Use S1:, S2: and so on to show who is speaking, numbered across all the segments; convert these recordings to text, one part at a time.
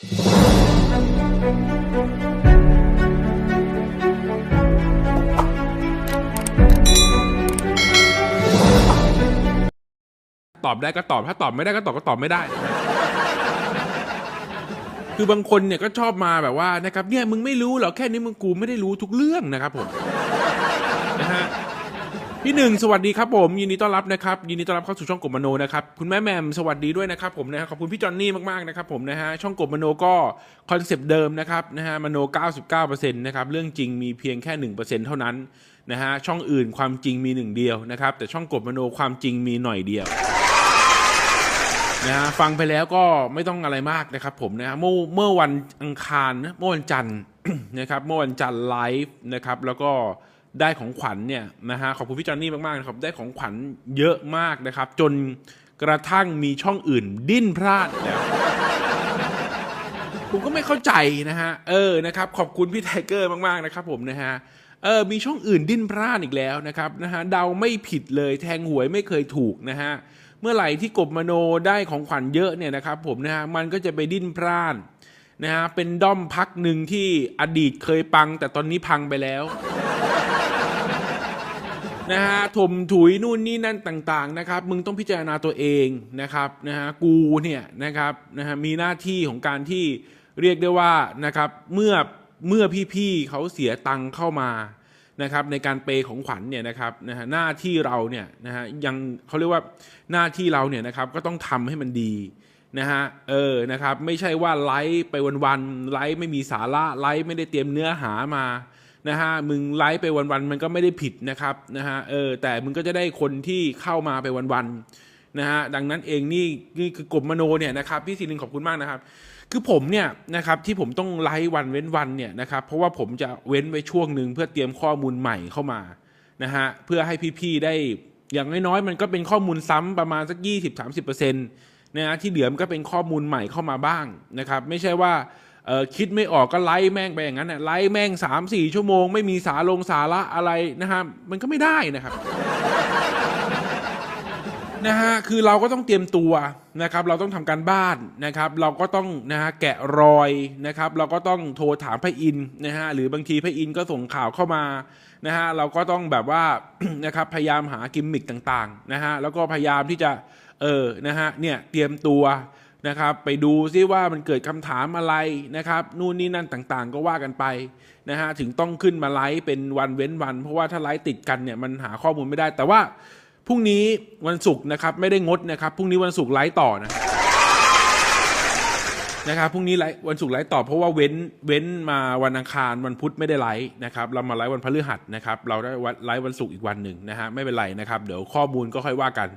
S1: ตอบได้ก็ตอบถ้าตอบไม่ได้ก็ตอบก็ตอบไม่ได้ คือบางคนเนี่ยก็ชอบมาแบบว่านะครับเนี่ยมึงไม่รู้เหรอแค่นี้มึงกูไม่ได้รู้ทุกเรื่องนะครับผม พี่หนึ่งสวัสดีครับผมยินดีต้อนรับนะครับยินดีต้อนรับเข้าสู่ช่องกบมโนนะครับคุณแม่แมมสวัสดีด้วยนะครับผมนะขอบคุณพี่จอนนี่มากๆนะครับผมนะฮะช่องกบมโนก็คอนเซปต์เดิมนะครับนะฮะมโน 99%นะครับเรื่องจริงมีเพียงแค่ 1%เท่านั้นนะฮะช่องอื่นความจริงมีหนึ่งเดียวนะครับแต่ช่องกบมโนความจริงมีหน่อยเดียวนะฮะฟังไปแล้วก็ไม่ต้องอะไรมากนะครับผมนะฮะเมื่อเมื่อวันอังคารนะเมื่อวันจันทร์นะครับเมื่อวันจันทร์ไลฟ์นะครับแล้วก็ ได้ของขวัญเนี่ยนะฮะขอบคุณพี่จอนนี่มากๆนะครับได้ของขวัญเยอะมากนะครับ จนกระทั่งมีช่องอื่นดิ้นพลาดแล้วผมก็ไม่เข้าใจนะฮะเออนะครับขอบคุณพี่ไทเกอร์มากๆนะครับผมนะฮะเออมีช่องอื่นดิ้นพลาดอีกแล้วนะครับนะฮะเดาไม่ผิดเลยแทงหวยไม่เคยถูกนะฮะเมื่อไหร่ที่กบมโนได้ของขวัญเยอะเนี่ยนะครับผมนะฮะมันก็จะไปดิ้นพลาดนะฮะเป็นด้อมพักหนึ่งที่อดีตเคยปัง แต่ตอนนี้พังไปแล้ว นะฮะถมถุยนู่นนี่นั่นต่างๆนะครับมึงต้องพิจารณาตัวเองนะครับนะฮะกูเนี่ยนะครับนะฮะมีหน้าที่ของการที่เรียกได้ว่านะครับเมื่อเมื่อพี่ๆเขาเสียตังค์เข้ามานะครับในการเปย์ของขวัญเนี่ยนะครับนะฮะหน้าที่เราเนี่ยนะฮะยังเขาเรียกว่าหน้าที่เราเนี่ยนะครับก็ต้องทำให้มันดีนะฮะเออนะครับไม่ใช่ว่าไลฟ์ไปวันๆไลฟ์ไม่มีสาระไลฟ์ไม่ได้เตรียมเนื้อหามา นะฮะมึงไลฟ์ไปวันๆมันก็ไม่ได้ผิดนะครับนะฮะเออแต่มึงก็จะได้คนที่เข้ามาไปวันๆนะฮะดังนั้นเองนี่นี่คือกบมโนเนี่ยนะครับพี่ศิรินขอบคุณมากนะครับ คือผมเนี่ยนะครับที่ผมต้องไลฟ์วันเว้นวันเนี่ยนะครับเพราะว่าผมจะเว้นไว้ช่วงหนึ่งเพื่อเตรียมข้อมูลใหม่เข้ามานะฮะเพื่อให้พี่ๆได้อย่างน้อยๆมันก็เป็นข้อมูลซ้ำประมาณสัก 20-30%นะฮะที่เหลือมันก็เป็นข้อมูลใหม่เข้ามาบ้างนะครับ ไม่ใช่ว่า เออคิดไม่ออกก็ไล่แม่งไปอย่างนั้นน่ะไล่แม่งสามสี่ชั่วโมง ไม่มีสาลงสาระอะไรนะฮะมันก็ไม่ได้นะครับนะฮะคือเราก็ต้องเตรียมตัวนะครับ เราต้องทำการบ้านนะครับ เราก็ต้องนะฮะแกะรอยนะครับ เราก็ต้องโทรถามพระอินนะฮะหรือบางทีพระอินก็ส่งข่าวเข้ามานะฮะเราก็ต้องแบบว่านะครับพยายามหากิมมิคต่างๆนะฮะแล้วก็พยายามที่จะเออนะฮะเนี่ยเตรียมตัว นะครับ ไปดูซิว่ามันเกิดคำถามอะไรนะครับ นู่นนี่นั่นต่างๆ ก็ว่ากันไปนะฮะถึงต้องขึ้นมาไลฟ์เป็นวันเว้นวัน เพราะว่าถ้าไลฟ์ติดกันเนี่ยมันหาข้อมูลไม่ได้ แต่ว่าพรุ่งนี้วันศุกร์นะครับไม่ได้งดนะครับพรุ่งนี้วันศุกร์ไลฟ์ต่อนะ นะครับพรุ่งนี้ไลฟ์วันศุกร์ไลฟ์ต่อเพราะว่าเว้นเว้นมาวันอังคารวันพุธไม่ได้ไลฟ์นะครับเรามาไลฟ์วันพฤหัสนะครับเราได้วันไลฟ์วันศุกร์อีกวันหนึ่งนะฮะไม่เป็นไรนะครับเดี๋ยวข้อมูลก็ค่อยว่ากัน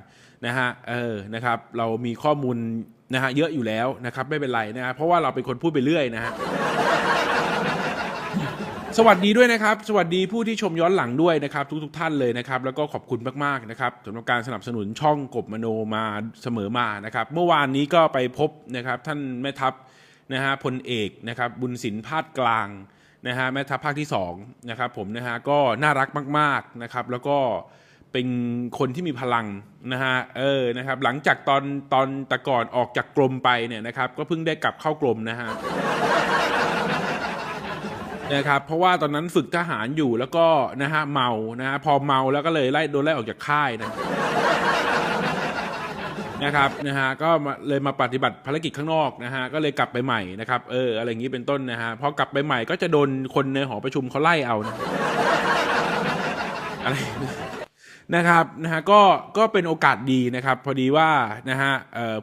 S1: นะฮะเออนะครับเรามีข้อมูลนะฮะเยอะอยู่แล้วนะครับไม่เป็นไรนะฮะเพราะว่าเราเป็นคนพูดไปเรื่อยนะฮะ สวัสดีด้วยนะครับ สวัสดีผู้ที่ชมย้อนหลังด้วยนะครับทุกทท่านเลยนะครับ แล้วก็ขอบคุณมากๆนะครับสำหรับการสนับสนุนช่องกบมโนมาเสมอมานะครับ เมื่อวานนี้ก็ไปพบนะครับท่านแม่ทัพนะฮะพลเอกนะครับบุญสินพาดกลางนะฮะแม่ทัพภาคที่2นะครับผมนะฮะก็น่ารักมากๆนะครับแล้วก็เป็นคนที่มีพลังนะฮะเออนะครับหลังจากตอนตอนตะก่อนออกจากกรมไปเนี่ยนะครับก็เพิ่งได้กลับเข้ากรมนะฮะ นะครับเพราะว่าตอนนั้นฝึกทหารอยู่แล้วก็นะฮะเมานะฮะพอเมาแล้วก็เลยไล่โดนไล่ออกจากค่ายนะนะครับนะฮะก็มาเลยมาปฏิบัติภารกิจข้างนอกนะฮะก็เลยกลับไปใหม่นะครับเอออะไรอย่างนี้เป็นต้นนะฮะพอกลับไปใหม่ก็จะโดนคนในหอประชุมเขาไล่เอานะอะไรนะครับนะฮะก็ก็เป็นโอกาสดีนะครับ พอดีว่านะฮะ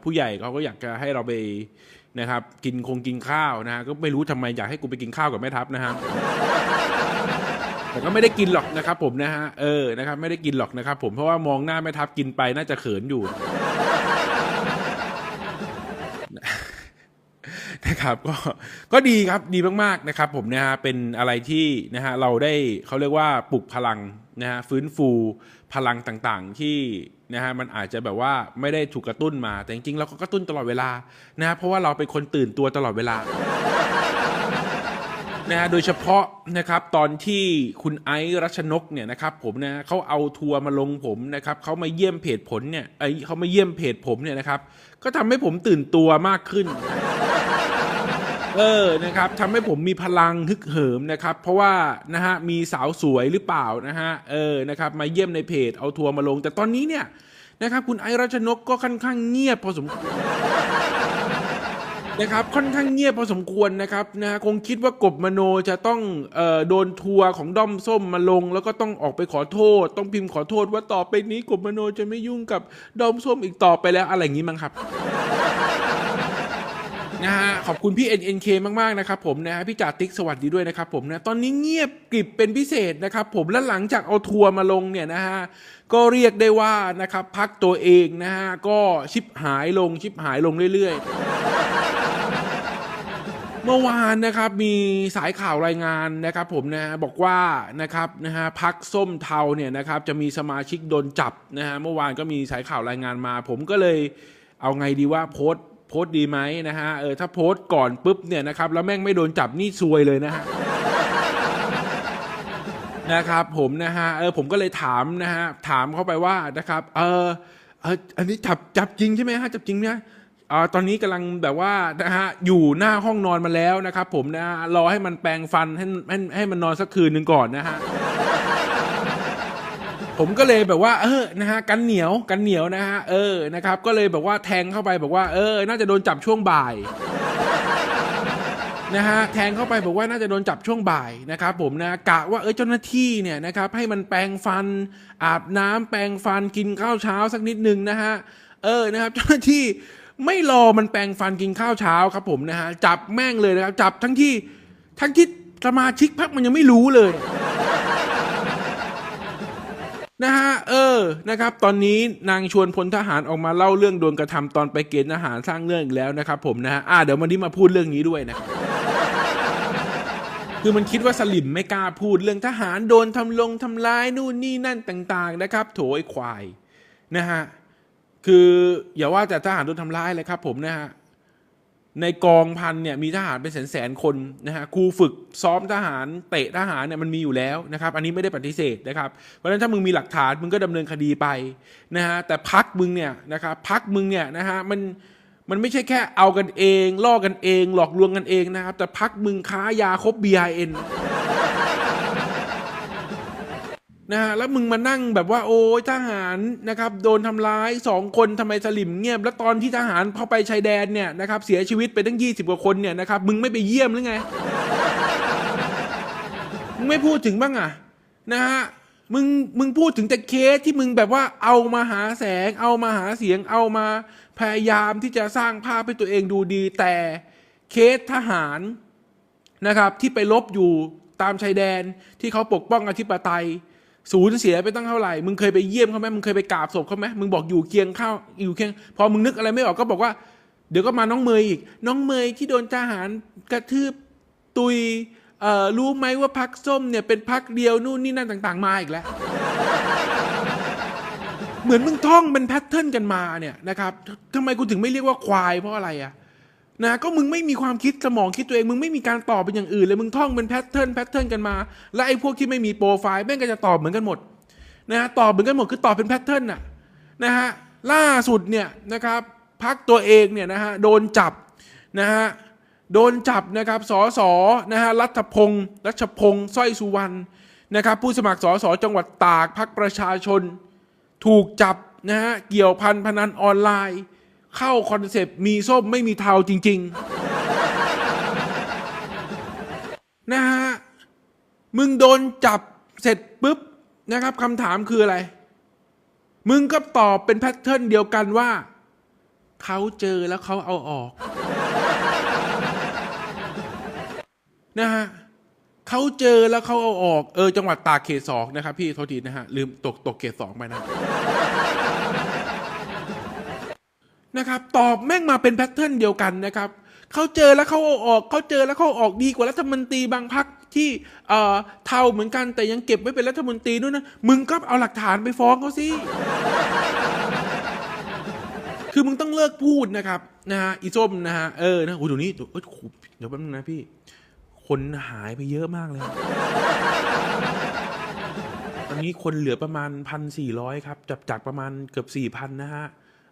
S1: ผู้ใหญ่เขาก็อยากจะให้เราไป นะครับกินคงกินข้าวนะฮะก็ไม่รู้ทำไมอยากให้กูไปกินข้าวกับแม่ทัพนะฮะแต่ก็ไม่ได้กินหรอกนะครับ ผมนะฮะเออนะครับ ไม่ได้กินหรอกนะครับ ผมเพราะว่ามองหน้าแม่ทัพกินไปน่าจะเขินอยู่นะครับก็ก็ดีครับดีมากๆนะครับ ผมนะฮะเป็นอะไรที่นะฮะเราได้เขาเรียกว่าปลุกพลัง นะฮะฟื้นฟูพลังต่างๆ ที่นะฮะมันอาจจะแบบว่าไม่ได้ถูกกระตุ้นมา แต่จริงๆเราก็กระตุ้นตลอดเวลานะฮะเพราะว่าเราเป็นคนตื่นตัวตลอดเวลานะฮะโดยเฉพาะนะครับตอนที่คุณไอซ์รัชนกเนี่ยนะครับผมนะเขาเอาทัวร์มาลงผมนะครับเขามาเยี่ยมเพจผลเนี่ยไอเขามาเยี่ยมเพจผมเนี่ยนะครับ ก็ทำให้ผมตื่นตัวมากขึ้น เออนะครับทำให้ผมมีพลังฮึกเหิมนะครับ เพราะว่านะฮะมีสาวสวยหรือเปล่านะฮะเออนะครับมาเยี่ยมในเพจเอาทัวร์มาลง แต่ตอนนี้เนี่ยนะครับคุณไอรัชนกก็ค่อนข้างเงียบพอสมควรนะครับค่อนข้างเงียบพอสมควรนะครับนะฮะคงคิดว่ากบมโนจะต้องเอ่อโดนทัวร์ของด้อมส้มมาลง แล้วก็ต้องออกไปขอโทษ ต้องพิมพ์ขอโทษว่าต่อไปนี้กบมโนจะไม่ยุ่งกับด้อมส้มอีกต่อไปแล้วอะไรอย่างนี้มั้งครับ นะฮะขอบคุณพี่ NNK มากๆนะครับผมนะฮะพี่จ่าติ๊กสวัสดีด้วยนะครับผมนะตอนนี้เงียบกริบเป็นพิเศษนะครับผมและหลังจากเอาทัวร์มาลงเนี่ยนะฮะก็เรียกได้ว่านะครับพักตัวเองนะฮะก็ชิบหายลงชิบหายลงเรื่อยๆ เมื่อวานนะครับมีสายข่าวรายงานนะครับผมนะฮะบอกว่านะครับนะฮะพักส้มเทาเนี่ยนะครับจะมีสมาชิกโดนจับนะฮะเมื่อวานก็มีสายข่าวรายงานมา ผมก็เลยเอาไงดีว่าโพสต์ โพสต์ดีไหมนะฮะเออถ้าโพสต์ก่อนปุ๊บเนี่ยนะครับแล้วแม่งไม่โดนจับนี่ซวยเลยนะฮะนะครับผมนะฮะเออผมก็เลยถามนะฮะถามเข้าไปว่านะครับเออเอออันนี้จับจับจริงใช่ไหมฮะจับจริงเนี่ยเออตอนนี้กำลังแบบว่านะฮะอยู่หน้าห้องนอนมาแล้วนะครับ ผมนะฮะรอให้มันแปรงฟันให้ให้ให้มันนอนสักคืนหนึ่งก่อนนะฮะ ผมก็เลยแบบว่าเออนะฮะกันเหนียวกันเหนียวนะฮะเออนะครับ ก็เลยแบบว่าแทงเข้าไปบอกว่าเออ น่าจะโดนจับช่วงบ่ายนะฮะแทงเข้าไปบอกว่าน่าจะโดนจับช่วงบ่ายนะครับผมนะกะว่าเออเจ้าหน้าที่เนี่ยนะครับให้มันแปรงฟัน อาบน้ำแปรงฟันกินข้าวเช้าสักนิดหนึ่งนะฮะเออนะครับเจ้าหน้าที่ไม่รอมันแปรงฟันกินข้าวเช้าครับผมนะฮะจับแม่งเลยนะครับจับทั้งที่ทั้งที่สมาชิกพักมันยังไม่รู้เลย นะฮะเออนะครับ ตอนนี้นางชวนพลทหารออกมาเล่าเรื่องโดนกระทำตอนไปเกณฑ์ทหารสร้างเรื่องอีกแล้วนะครับ ผมนะฮะอ่าเดี๋ยววันนี้มาพูดเรื่องนี้ด้วยนะครับคือมันคิดว่าสลิมไม่กล้าพูดเรื่องทหารโดนทำลงทำร้ายนู่นนี่นั่นต่างๆนะครับ โถไอ้ควายนะฮะคืออย่าว่าแต่ทหารโดนทำร้ายเลยครับ ผมนะฮะ ในกองพันเนี่ยมีทหารเป็นแสนแสนคนนะฮะครูฝึกซ้อมทหารเตะทหารเนี่ยมันมีอยู่แล้วนะครับอันนี้ไม่ได้ปฏิเสธนะครับเพราะฉะนั้นถ้ามึงมีหลักฐานมึงก็ดำเนินคดีไปนะฮะแต่พักมึงเนี่ยนะครับพักมึงเนี่ยนะฮะมันมันไม่ใช่แค่เอากันเอง ล่อกันเอง หลอกลวงกันเองนะครับแต่พักมึงค้ายาครบ BIN นะฮะแล้วมึงมานั่งแบบว่าโอ้ยทหารนะครับโดนทำร้ายสองคนทำไมสลิมเงียบ แล้วตอนที่ทหารเข้าไปชายแดนเนี่ยนะครับเสียชีวิตไปตั้งยี่สิบกว่าคนเนี่ยนะครับมึงไม่ไปเยี่ยมหรือไง มึงไม่พูดถึงบ้างอะนะฮะมึงมึงพูดถึงแต่เคสที่มึงแบบว่าเอามาหาแสง เอามาหาเสียง เอามาพยายามที่จะสร้างภาพให้ตัวเองดูดี แต่เคสทหารนะครับที่ไปลบอยู่ตามชายแดนที่เขาปกป้องอธิปไตย สูญเสียไปตั้งเท่าไหร่ มึงเคยไปเยี่ยมเขาไหมมึงเคยไปกราบศพเขาไหมมึงบอกอยู่เคียงข้าวอยู่เคียง พอมึงนึกอะไรไม่ออกก็บอกว่า เดี๋ยวก็มาน้องเมยอีก น้องเมยที่โดนทหารกระทืบตุยเอ่อรู้ไหมว่าพักส้มเนี่ยเป็นพักเดียวนู่นนี่นั่นต่าง ๆ มาอีกแล้ว เหมือนมึงท่องเป็นแพทเทิร์นกันมาเนี่ยนะครับทำไมกูถึงไม่เรียกว่าควายเพราะอะไรอะ นะก็มึงไม่มีความคิดสมองคิดตัวเองมึงไม่มีการตอบเป็นอย่างอื่นเลยมึงท่องเป็นแพทเทิร์นแพทเทิร์นกันมา แล้วไอ้พวกที่ไม่มีโปรไฟล์แม่งก็จะตอบเหมือนกันหมดนะฮะตอบเหมือนกันหมดคือตอบเป็นแพทเทิร์นน่ะนะฮะล่าสุดเนี่ยนะครับพักตัวเองเนี่ยนะฮะโดนจับนะฮะโดนจับนะครับสสนะฮะรัฐพงศ์รัชพงศ์สร้อยสุวรรณนะครับผู้สมัครสสจังหวัดตากพักประชาชน ถูกจับนะฮะเกี่ยวพันพนันออนไลน์ เข้าคอนเซปต์มีส้มไม่มีเทาจริง ๆ นะฮะ มึงโดนจับเสร็จปุ๊บนะครับคำถามคืออะไร มึงก็ตอบเป็นแพทเทิร์นเดียวกันว่า เขาเจอแล้วเขาเอาออก นะฮะเขาเจอแล้วเขาเอาออก เออ จังหวัดตากเขตสองนะครับ พี่โทษทีนะฮะ ลืมตกตกเขตสองไปนะ นะครับ ตอบแม่งมาเป็นแพทเทิร์นเดียวกันนะครับเขาเจอแล้วเขาออกเขาเจอแล้วเขาออกดีกว่ารัฐมนตรีบางพักที่เอ่อเท่าเหมือนกันแต่ยังเก็บไว้เป็นรัฐมนตรีด้วยนะมึงก็เอาหลักฐานไปฟ้องเขาสิคือมึงต้องเลิกพูดนะครับนะฮะอีส้มนะฮะเออนะโอ้เดี๋ยวนี้เอ้ยเดี๋ยวแป๊บนึงนะพี่ คนหายไปเยอะมากเลย ตอนนี้คนเหลือประมาณพันสี่ร้อยครับจากจากประมาณเกือบสี่พันนะฮะ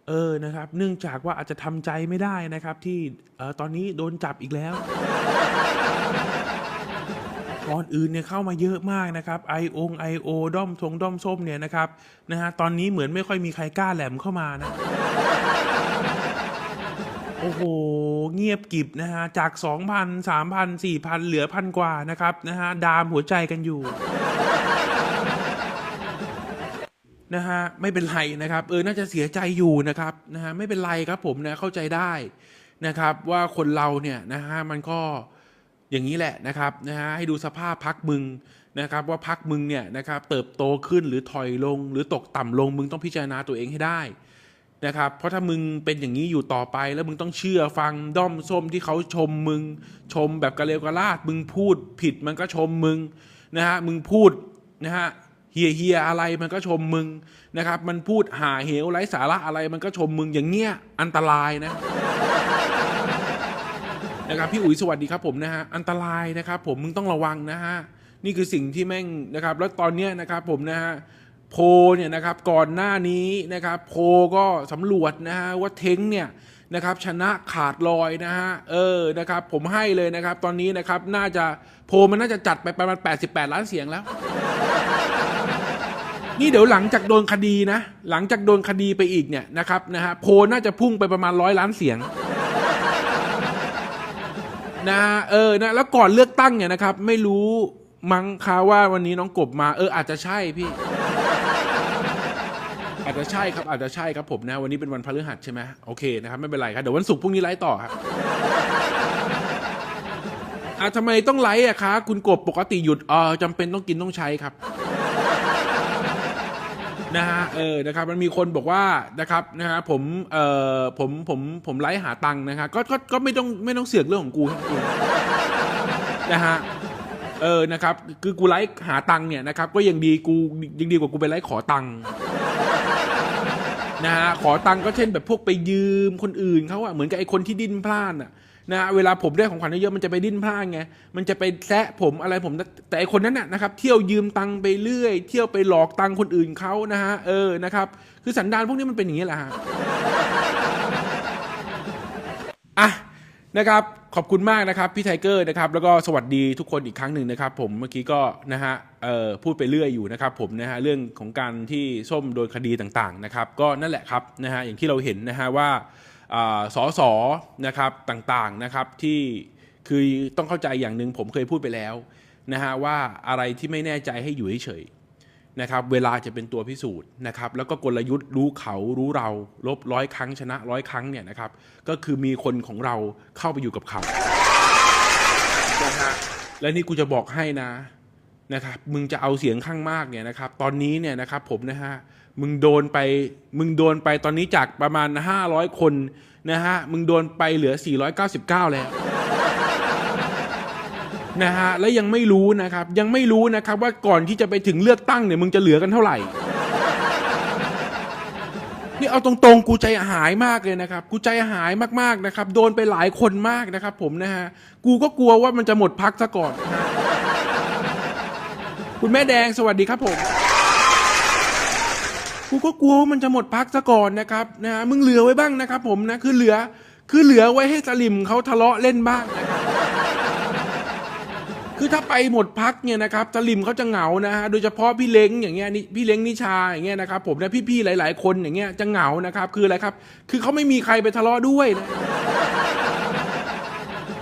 S1: เออนะครับ เนื่องจากว่าอาจจะทำใจไม่ได้นะครับ ที่เออตอนนี้โดนจับอีกแล้วก่อนอื่นเนี่ยเข้ามาเยอะมากนะครับไอองไอโอด้อมทงด้อมส้มเนี่ยนะครับนะฮะตอนนี้เหมือนไม่ค่อยมีใครกล้าแหลมเข้ามานะโอ้โห เงียบกิบนะฮะ จาก 2,000 3,000 4,000 เหลือพันกว่านะครับนะฮะ ดามหัวใจกันอยู่ นะฮะไม่เป็นไรนะครับเออน่าจะเสียใจอยู่นะครับนะฮะไม่เป็นไรครับผมนะเข้าใจได้นะครับ ว่าคนเราเนี่ยนะฮะมันก็อย่างนี้แหละนะครับนะฮะให้ดูสภาพพักมึงนะครับ ว่าพักมึงเนี่ยนะครับเติบโตขึ้นหรือถอยลง หรือตกต่ำลงมึงต้องพิจารณาตัวเองให้ได้นะครับเพราะถ้ามึงเป็นอย่างนี้อยู่ต่อไปแล้วมึงต้องเชื่อฟังด้อมส้มที่เขาชมมึง ชมแบบกระเลวกระลาด มึงพูดผิดมันก็ชมมึงนะฮะมึงพูดนะฮะ ฮียเฮียอะไรมันก็ชมมึงนะครับ มันพูดหาเหวไร้สาระอะไรมันก็ชมมึงอย่างเงี้ยอันตรายนะนะครับพี่อุ๋ยสวัสดีครับผมนะฮะอันตรายนะครับผมมึงต้องระวังนะฮะนี่คือสิ่งที่แม่งนะครับ แล้วตอนเนี้ยนะครับผมนะฮะโพเนี่ยนะครับก่อนหน้านี้นะครับ โพก็สำรวจนะฮะว่าเท้งเนี่ยนะครับชนะขาดลอยนะฮะเออนะครับ ผมให้เลยนะครับ ตอนนี้นะครับน่าจะโพมันน่าจะจัดไปประมาณ 88 ล้านเสียงแล้ว นี่เดี๋ยวหลังจากโดนคดีนะ หลังจากโดนคดีไปอีกเนี่ยนะครับนะฮะโพน่าจะพุ่งไปประมาณร้อยล้านเสียงนะเออนะแล้วก่อนเลือกตั้งเนี่ยนะครับ ไม่รู้มั้งคะว่าวันนี้น้องกบมา เอออาจจะใช่พี่ อาจจะใช่ครับอาจจะใช่ครับผมนะ วันนี้เป็นวันพฤหัสใช่ไหมโอเคนะครับไม่เป็นไรครับเดี๋ยววันศุกร์พรุ่งนี้ไลฟ์ต่อครับอะทำไมต้องไลฟ์อะคะ คุณกบปกติหยุดเออจำเป็นต้องกินต้องใช้ครับ นะฮะเออนะครับมันมีคนบอกว่านะครับนะฮะผมเอ่อผมผมผมไลฟ์หาตังค์นะฮะก็ก็ก็ไม่ต้องไม่ต้องเสือกเรื่องของกูจริงๆนะฮะเออนะครับคือกูไลฟ์หาตังค์เนี่ยนะครับก็ยังดีกูยังดีกว่ากูไปไลฟ์ขอตังค์ นะฮะขอตังค์ก็เช่นแบบพวกไปยืมคนอื่นเขาอะเหมือนกับไอ้คนที่ดิ้นพลาดอะนะเวลาผมได้ของขวัญเยอะมันจะไปดิ้นพลาดไง มันจะไปแซะผมอะไรผม แต่ไอคนนั้นน่ะนะครับ เที่ยวยืมตังไปเรื่อย เที่ยวไปหลอกตังค์คนอื่นเขานะฮะ เออ นะครับ คือสันดานพวกนี้มันเป็นอย่างนี้แหละฮะ อะ นะครับขอบคุณมากนะครับพี่ไทเกอร์นะครับแล้วก็สวัสดีทุกคนอีกครั้งหนึ่งนะครับ ผมเมื่อกี้ก็นะฮะพูดไปเรื่อยอยู่นะครับผมนะฮะเรื่องของการที่ส้มโดนคดีต่างๆนะครับ ก็นั่นแหละครับนะฮะอย่างที่เราเห็นนะฮะว่าสอสอนะครับต่างๆนะครับที่คือต้องเข้าใจอย่างหนึ่งผมเคยพูดไปแล้วนะฮะว่าอะไรที่ไม่แน่ใจให้อยู่เฉย นะครับเวลาจะเป็นตัวพิสูจน์นะครับแล้วก็กลยุทธ์รู้เขารู้เราลบร้อยครั้งชนะร้อยครั้งเนี่ยนะครับก็คือมีคนของเราเข้าไปอยู่กับเขานะฮะและนี่กูจะบอกให้นะนะครับมึงจะเอาเสียงข้างมากเนี่ยนะครับตอนนี้เนี่ยนะครับผมนะฮะมึงโดนไปมึงโดนไปตอนนี้จากประมาณ 500 คนนะฮะมึงโดนไปเหลือ 499 แล้ว นะฮะและยังไม่รู้นะครับ ยังไม่รู้นะครับว่าก่อนที่จะไปถึงเลือกตั้งเนี่ยมึงจะเหลือกันเท่าไหร่ นี่เอาตรงๆ กูใจหายมากเลยนะครับ กูใจหายมากๆนะครับ โดนไปหลายคนมากนะครับ ผมนะฮะกูก็กลัวว่ามันจะหมดพักซะก่อน คุณแม่แดงสวัสดีครับผมกูก็กลัวว่ามันจะหมดพักซะก่อนนะครับนะฮะมึงเหลือไว้บ้างนะครับ ผมนะคือเหลือคือเหลือไว้ให้สลิมเขาทะเลาะเล่นบ้างนะครับ คือถ้าไปหมดพักเนี่ยนะครับสลิมเขาจะเหงานะฮะโดยเฉพาะพี่เล้งอย่างเงี้ยนี่พี่เล้งนิชาอย่างเงี้ยนะครับผมนะพี่ๆหลาย ๆ คนอย่างเงี้ยจะเหงานะครับ คืออะไรครับ คือเขาไม่มีใครไปทะเลาะด้วยนะ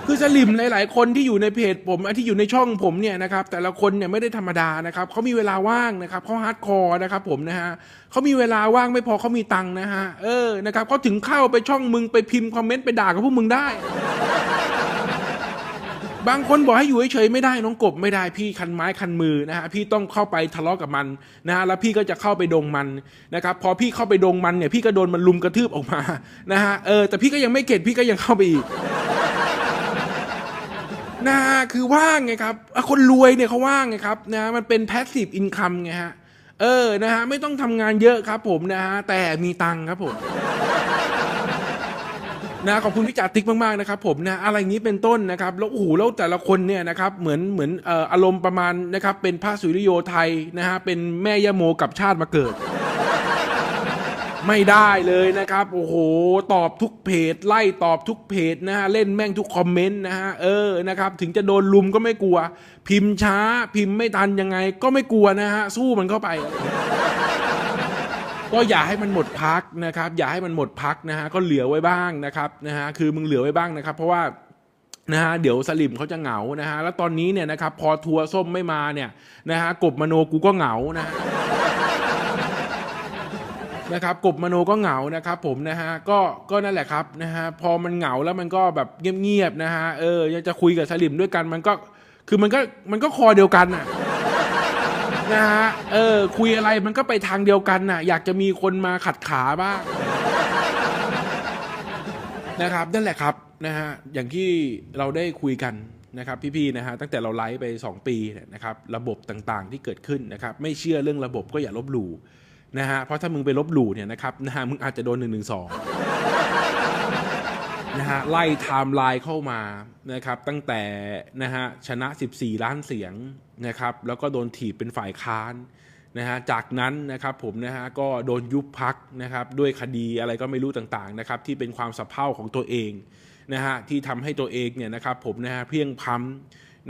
S1: คือสลิมหลาย ๆ คนที่อยู่ในเพจผมที่อยู่ในช่องผมเนี่ยนะครับแต่ละคนเนี่ยไม่ได้ธรรมดานะครับเขามีเวลาว่างนะครับเขาฮาร์ดคอร์นะครับผมนะฮะเขามีเวลาว่างไม่พอเขามีตังค์นะฮะเออนะครับเขาถึงเข้าไปช่องมึงไปพิมพ์คอมเมนต์ไปด่ากับพวกมึงได้ บางคนบอกให้อยู่เฉยๆไม่ได้น้องกบไม่ได้พี่คันไม้คันมือนะฮะพี่ต้องเข้าไปทะเลาะกับมันนะฮะแล้วพี่ก็จะเข้าไปดงมันนะครับพอพี่เข้าไปดงมันเนี่ยพี่ก็โดนมันลุมกระทืบออกมานะฮะเออแต่พี่ก็ยังไม่เข็ดพี่ก็ยังเข้าไปอีกนะฮะคือว่างไงครับคนรวยเนี่ยเขาว่างไงครับนะมันเป็น passive income ไงฮะเออนะฮะไม่ต้องทำงานเยอะครับผมนะฮะแต่มีตังครับผม นะขอบคุณพี่จ่าติ๊กมากๆนะครับผมนะอะไรอย่างนี้เป็นต้นนะครับแล้วโอ้โหแล้วแต่ละคนเนี่ยนะครับเหมือนเหมือนเอ่ออารมณ์ประมาณนะครับเป็นพระสุริโยไทยนะฮะเป็นแม่ยโมกับชาติมาเกิด ไม่ได้เลยนะครับ โอ้โห ตอบทุกเพจ ไล่ตอบทุกเพจนะฮะเล่นแม่งทุกคอมเมนต์นะฮะเออนะครับถึงจะโดนลุมก็ไม่กลัว พิมพ์ช้าพิมพ์ไม่ทันยังไง ก็ไม่กลัวนะฮะสู้มันเข้าไป ก็อย่าให้มันหมดพักนะครับ อย่าให้มันหมดพักนะฮะก็เหลือไว้บ้างนะครับนะฮะคือมึงเหลือไว้บ้างนะครับ เพราะว่านะฮะเดี๋ยวสลิมเขาจะเหงานะฮะแล้วตอนนี้เนี่ยนะครับพอทัวร์ส้มไม่มาเนี่ยนะฮะกบมโนกูก็เหงานะฮะนะครับกบมโนก็เหงานะครับผมนะฮะก็ก็นั่นแหละครับนะฮะพอมันเหงาแล้วมันก็แบบเงียบๆนะฮะเออจะคุยกับสลิมด้วยกันมันก็คือมันก็มันก็คอเดียวกันน่ะ นะฮะเออ คุยอะไรมันก็ไปทางเดียวกันน่ะ อยากจะมีคนมาขัดขาบ้างนะครับนั่นแหละครับนะฮะอย่างที่เราได้คุยกันนะครับพี่ๆนะฮะตั้งแต่เราไลฟ์ไป 2 ปีเนี่ยนะครับระบบต่างๆที่เกิดขึ้นนะครับไม่เชื่อเรื่องระบบก็อย่าลบหลู่นะฮะเพราะถ้ามึงไปลบหลู่เนี่ยนะครับนะฮะมึงอาจจะโดน1นึ นะฮะไล่ไทม์ไลน์เข้ามานะครับตั้งแต่นะฮะชนะ 14 ล้านเสียงนะครับแล้วก็โดนถีบเป็นฝ่ายค้านนะฮะจากนั้นนะครับผมนะฮะก็โดนยุบพักนะครับด้วยคดีอะไรก็ไม่รู้ต่างๆนะครับที่เป็นความสะเพร่าของตัวเองนะฮะที่ทำให้ตัวเองเนี่ยนะครับผมนะฮะเพียงพั้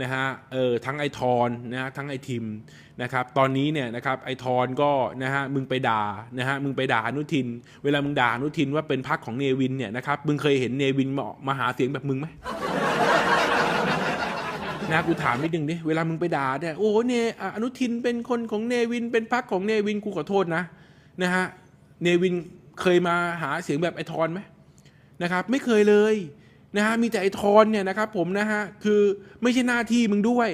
S1: นะฮะเออทั้งไอทอนนะฮะทั้งไอทิมนะครับตอนนี้เนี่ยนะครับไอทอนก็นะฮะมึงไปด่านะฮะมึงไปด่าอนุทิน เวลามึงด่าอนุทินว่าเป็นพักของเนวินเนี่ยนะครับมึงเคยเห็นเนวินมามาหาเสียงแบบมึงไหมนะกูถามนิดนึงดิเวลามึงไปด่าเนี่ยโอ้เนอะอนุทินเป็นคนของเนวิน เป็นพักของเนวินกูขอโทษนะนะฮะเนวินเคยมาหาเสียงแบบไอทอนไหมนะครับไม่เคยเลย นะฮะมีแต่ไอ้ทอนเนี่ยนะครับผมนะฮะคือไม่ใช่หน้าที่มึงด้วย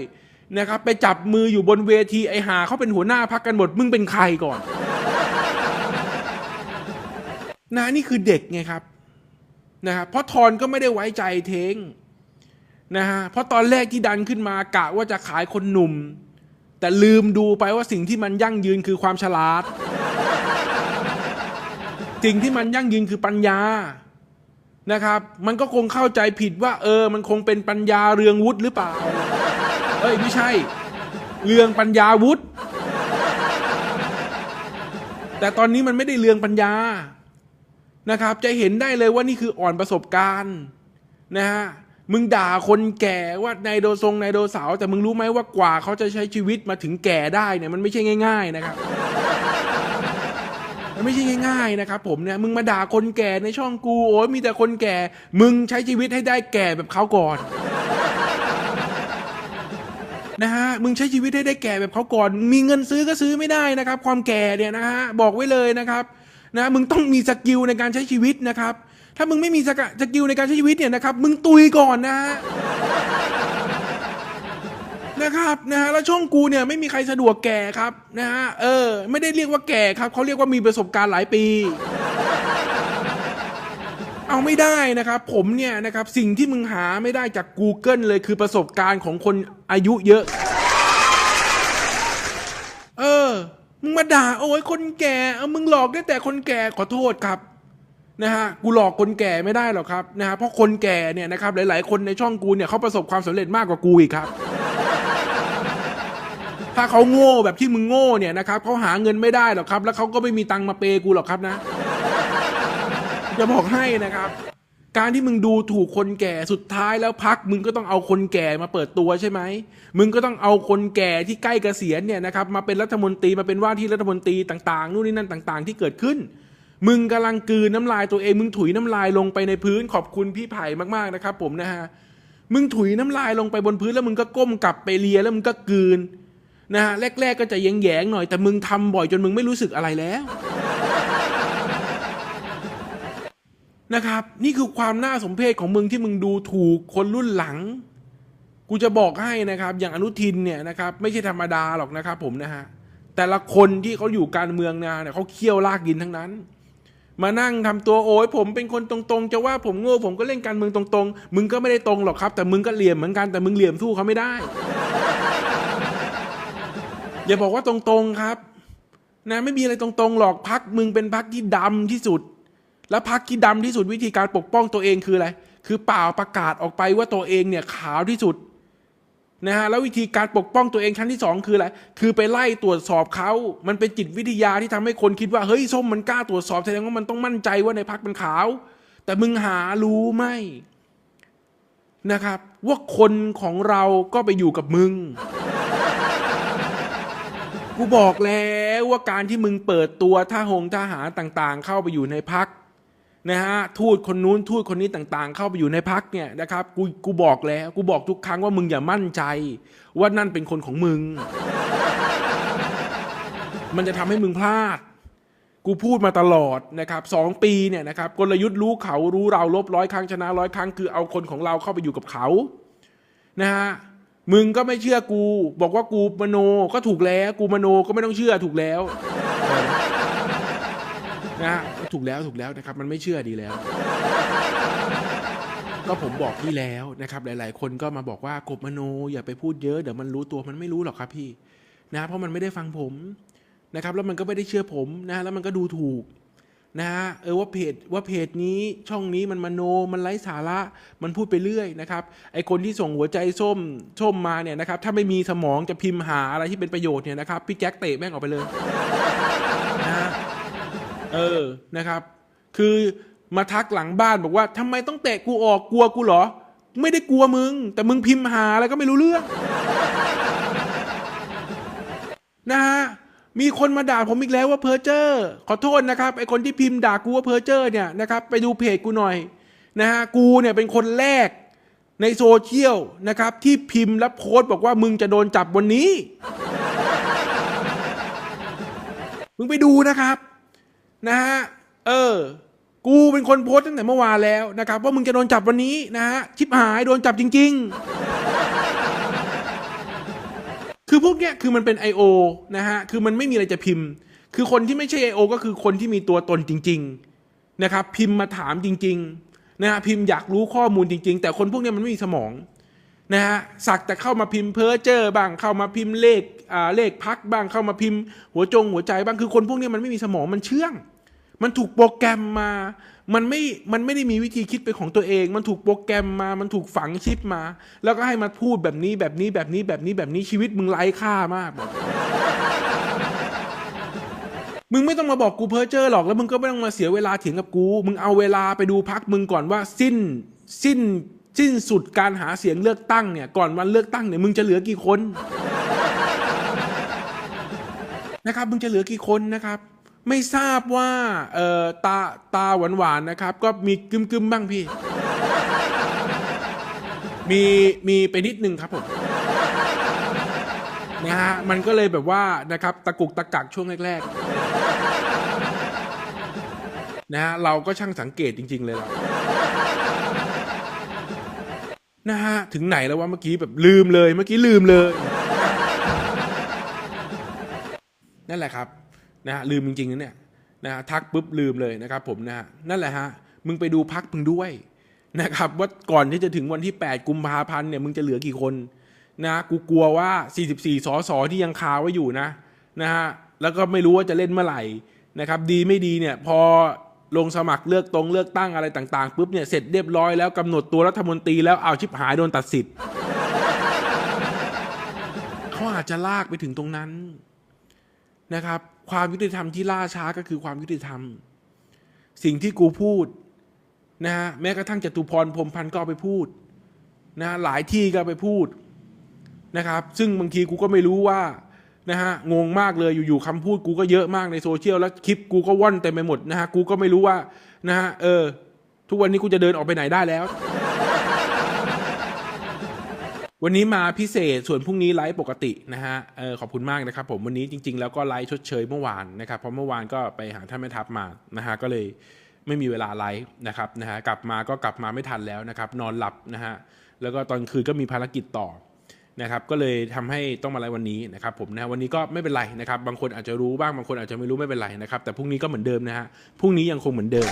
S1: นะครับไปจับมืออยู่บนเวทีไอ้หาเขาเป็นหัวหน้าพักกันหมดมึงเป็นใครก่อนนะนี่คือเด็กไงครับนะครับเพราะทอนก็ไม่ได้ไว้ใจเทงนะฮะเพราะตอนแรกที่ดันขึ้นมากะว่าจะขายคนหนุ่ม แต่ลืมดูไปว่าสิ่งที่มันยั่งยืนคือความฉลาด สิ่งที่มันยั่งยืนคือปัญญา นะครับ มันก็คงเข้าใจผิดว่า เออ มันคงเป็นปัญญาเรืองวุฒิหรือเปล่า เอ้ยไม่ใช่ เรืองปัญญาวุฒิแต่ตอนนี้มันไม่ได้เรืองปัญญานะครับ จะเห็นได้เลยว่านี่คืออ่อนประสบการณ์นะฮะมึงด่าคนแก่ว่าไนโดทรงไนโดสาร์แต่มึงรู้ไหมว่ากว่าเขาจะใช้ชีวิตมาถึงแก่ได้เนี่ยมันไม่ใช่ง่าย ๆ นะครับ มันไม่ใช่ง่ายๆนะครับผมเนี่ยมึงมาด่าคนแก่ในช่องกูโอ้ยมีแต่คนแก่ มึงใช้ชีวิตให้ได้แก่แบบเขาก่อนนะฮะมึงใช้ชีวิตให้ได้แก่แบบเขาก่อน มีเงินซื้อก็ซื้อไม่ได้นะครับ ความแก่เนี่ยนะฮะบอกไว้เลยนะครับนะมึงต้องมีสกิลในการใช้ชีวิตนะครับ ถ้ามึงไม่มีสกิลในการใช้ชีวิตเนี่ยนะครับ มึงตุยก่อนนะฮะ นะครับนะฮะแล้วช่องกูเนี่ยไม่มีใครสะดวกแก่ครับนะฮะเออ ไม่ได้เรียกว่าแก่ครับเขาเรียกว่ามีประสบการณ์หลายปี เอาไม่ได้นะครับ ผมเนี่ยนะครับสิ่งที่มึงหาไม่ได้จาก Google เลยคือประสบการณ์ของคนอายุเยอะ เออมึงมาด่าโอ้ยคนแก่เอามึงหลอกได้แต่คนแก่ขอโทษครับนะฮะกูหลอกคนแก่ไม่ได้หรอกครับนะฮะเพราะคนแก่เนี่ยนะครับหลาย ๆ คนในช่องกูเนี่ยเขาประสบความสำเร็จมากกว่ากูอีกครับ ถ้าเขาโง่แบบที่มึงโง่เนี่ยนะครับเขาหาเงินไม่ได้หรอกครับ แล้วเขาก็ไม่มีตังค์มาเปย์กูหรอกครับนะจะบอกให้นะครับ การที่มึงดูถูกคนแก่สุดท้ายแล้วพัก มึงก็ต้องเอาคนแก่มาเปิดตัวใช่ไหมมึงก็ต้องเอาคนแก่ที่ใกล้เกษียณเนี่ยนะครับมาเป็นรัฐมนตรีมาเป็นว่าที่รัฐมนตรีต่างๆนู่นนี่นั่นต่าง ๆ ที่เกิดขึ้น มึงกำลังกืนน้ำลายตัวเอง มึงถุยน้ำลายลงไปในพื้นขอบคุณพี่ไผ่มากๆนะครับ ผมนะฮะมึงถุยน้ำลายลงไปบนพื้นแล้วมึงก็ก้มกลับไปเลียแล้วมึงก็กืน นะฮะแรก ๆ ก็จะแยงๆหน่อย แต่มึงทำบ่อยจนมึงไม่รู้สึกอะไรแล้วนะครับ นี่คือความน่าสมเพชของมึงที่มึงดูถูกคนรุ่นหลัง กูจะบอกให้นะครับ อย่างอนุทินเนี่ยนะครับ ไม่ใช่ธรรมดาหรอกนะครับ ผมนะฮะแต่ละคนที่เขาอยู่การเมืองนาเนี่ยเขาเคี่ยวลากดินทั้งนั้น มานั่งทำตัวโอ้ยผมเป็นคนตรงๆ จะว่าผมโง่ผมก็เล่นการเมืองตรงๆ มึงก็ไม่ได้ตรงหรอกครับ แต่มึงก็เหลี่ยมเหมือนกันแต่มึงเหลี่ยมสู้เขาไม่ได้ อย่าบอกว่าตรงๆครับนะไม่มีอะไรตรงๆหรอกพักมึงเป็นพักที่ดำที่สุด แล้วพักที่ดำที่สุดวิธีการปกป้องตัวเองคืออะไร คือเปล่าประกาศออกไปว่าตัวเองเนี่ยขาวที่สุดนะฮะแล้ววิธีการปกป้องตัวเองชั้นที่สองคืออะไร คือไปไล่ตรวจสอบเขา มันเป็นจิตวิทยาที่ทำให้คนคิดว่าเฮ้ยส้มมันกล้าตรวจสอบแสดงว่ามันต้องมั่นใจว่าในพักเป็นขาว แต่มึงหารู้ไหมนะครับ ว่าคนของเราก็ไปอยู่กับมึง กูบอกแล้วว่าการที่มึงเปิดตัวท่าหงทหารต่างๆ เข้าไปอยู่ในพักนะฮะทูตคนนู้นทูตคนนี้ต่างๆ เข้าไปอยู่ในพักเนี่ยนะครับกูกูบอกแล้วกูบอกทุกครั้งว่ามึงอย่ามั่นใจ ว่านั่นเป็นคนของมึง มันจะทำให้มึงพลาด กูพูดมาตลอดนะครับสองปีเนี่ยนะครับกลยุทธ์รู้เขารู้เราลบร้อยครั้งชนะร้อยครั้งคือเอาคนของเราเข้าไปอยู่กับเขานะฮะ มึงก็ไม่เชื่อกู บอกว่ากูมโนก็ถูกแล้ว กูมโนก็ไม่ต้องเชื่อถูกแล้วนะถูกแล้วถูกแล้วนะครับ มันไม่เชื่อดีแล้ว ก็ผมบอกพี่แล้วนะครับ หลาย ๆ คนก็มาบอกว่ากบมโน อย่าไปพูดเยอะเดี๋ยวมันรู้ตัวมันไม่รู้หรอกครับพี่ นะ เพราะมันไม่ได้ฟังผมนะครับ แล้วมันก็ไม่ได้เชื่อผมนะ แล้วมันก็ดูถูก นะฮะเออว่าเพจว่าเพจนี้ช่องนี้มันมโนมันไร้สาระมันพูดไปเรื่อยนะครับไอคนที่ส่งหัวใจส้มส้มมาเนี่ยนะครับถ้าไม่มีสมองจะพิมพ์หาอะไรที่เป็นประโยชน์เนี่ยนะครับพี่แจ็คเตะแม่งออกไปเลยนะฮะเออนะครับ คือมาทักหลังบ้านบอกว่าทำไมต้องเตะกูออกกลัวกูเหรอ ไม่ได้กลัวมึง แต่มึงพิมพ์หาอะไรก็ไม่รู้เรื่องนะฮะ มีคนมาด่าผมอีกแล้วว่าเพอเจอร์ขอโทษนะครับไอคนที่พิมพ์ด่ากูว่าเพอเจอร์เนี่ยนะครับไปดูเพจกูหน่อยนะฮะกูเนี่ยเป็นคนแรกในโซเชียลนะครับ ที่พิมพ์และโพสต์บอกว่ามึงจะโดนจับวันนี้ มึงไปดูนะครับนะฮะเออ กูเป็นคนโพสต์ตั้งแต่เมื่อวานแล้วนะครับ ว่ามึงจะโดนจับวันนี้นะฮะชิบหายโดนจับจริง ๆ คือพวกเนี้ยคือมันเป็น I.O. นะฮะ คือมันไม่มีอะไรจะพิมพ์ คือคนที่ไม่ใช่ I.O. ก็คือคนที่มีตัวตนจริง ๆ นะครับ พิมพ์มาถามจริง ๆ นะฮะ พิมพ์อยากรู้ข้อมูลจริง ๆ แต่คนพวกเนี้ยมันไม่มีสมองนะฮะ สักแต่เข้ามาพิมพ์เพ้อเจอร์บ้าง เข้ามาพิมพ์เลข อ่า เลขพักบ้าง เข้ามาพิมพ์หัวจงหัวใจบ้าง คือคนพวกนี้มันไม่มีสมอง มันเชื่อง มันถูกโปรแกรมมา มันไม่ มันไม่ได้มีวิธีคิดเป็นของตัวเอง มันถูกโปรแกรมมา มันถูกฝังชิปมา แล้วก็ให้มาพูดแบบนี้แบบนี้แบบนี้แบบนี้แบบนี้ชีวิตมึงไร้ค่ามากบอกมึงไม่ต้องมาบอกกูเพ้อเจอหรอกแล้วมึงก็ไม่ต้องมาเสียเวลาเถียงกับกู มึงเอาเวลาไปดูพักมึงก่อนว่าสิ้นสิ้นสิ้นสุดการหาเสียงเลือกตั้งเนี่ยก่อนวันเลือกตั้งเนี่ยมึงจะเหลือกี่คนนะครับมึงจะเหลือกี่คนนะครับ ไม่ทราบว่าเอ่อตาตาหวานหวานๆนะครับ ก็มีกึมกึมๆบ้างพี่ มีมีไปนิดนึงครับผมนะฮะมันก็เลยแบบว่านะครับตะกุกตะกักช่วงแรกๆนะฮะเราก็ช่างสังเกตจริง ๆ เลยเรานะฮะถึงไหนแล้วว่าเมื่อกี้แบบลืมเลยเมื่อกี้ลืมเลย นั่นแหละครับ นะฮะลืมจริงๆนะเนี่ยนะฮะทักปุ๊บลืมเลยนะครับผมนะฮะนั่นแหละฮะมึงไปดูพักมึงด้วยนะครับว่าก่อนที่จะถึงวันที่ 8 กุมภาพันธ์เนี่ยมึงจะเหลือกี่คนนะกูกลัวว่า 44 สสที่ยังคาไว้อยู่นะนะฮะแล้วก็ไม่รู้ว่าจะเล่นเมื่อไหร่นะครับดีไม่ดีเนี่ยพอลงสมัครเลือกตรงเลือกตั้งอะไรต่างๆปุ๊บเนี่ยเสร็จเรียบร้อยแล้วกำหนดตัวรัฐมนตรีแล้วเอาชิบหายโดนตัดสิทธิ์เขาอาจจะลากไปถึงตรงนั้นนะครับ ความยุติธรรมที่ล่าช้าก็คือความยุติธรรม สิ่งที่กูพูดนะฮะแม้กระทั่งจตุพรพรมพันธ์ก็ไปพูดนะฮะหลายที่ก็ไปพูดนะครับ ซึ่งบางทีกูก็ไม่รู้ว่านะฮะงงมากเลยอยู่ๆคำพูดกูก็เยอะมากในโซเชียลแล้วคลิปกูก็ว่อนเต็มไปหมดนะฮะกูก็ไม่รู้ว่านะฮะเออ ทุกวันนี้กูจะเดินออกไปไหนได้แล้ว วันนี้มาพิเศษส่วนพรุ่งนี้ไลฟ์ปกตินะฮะเออขอบคุณมากนะครับผมวันนี้จริง ๆ แล้วก็ไลฟ์ชดเชยเมื่อวานนะครับเพราะเมื่อวานก็ไปหาท่านแม่ทัพมานะฮะก็เลยไม่มีเวลาไลฟ์นะครับนะฮะกลับมาก็กลับมาไม่ทันแล้วนะครับ นอนหลับนะฮะแล้วก็ตอนคืนก็มีภารกิจต่อนะครับก็เลยทำให้ต้องมาไลฟ์วันนี้นะครับผมนะวันนี้ก็ไม่เป็นไรนะครับ บางคนอาจจะรู้บ้างบางคนอาจจะไม่รู้ไม่เป็นไรนะครับแต่พรุ่งนี้ก็เหมือนเดิมนะฮะพรุ่งนี้ยังคงเหมือนเดิม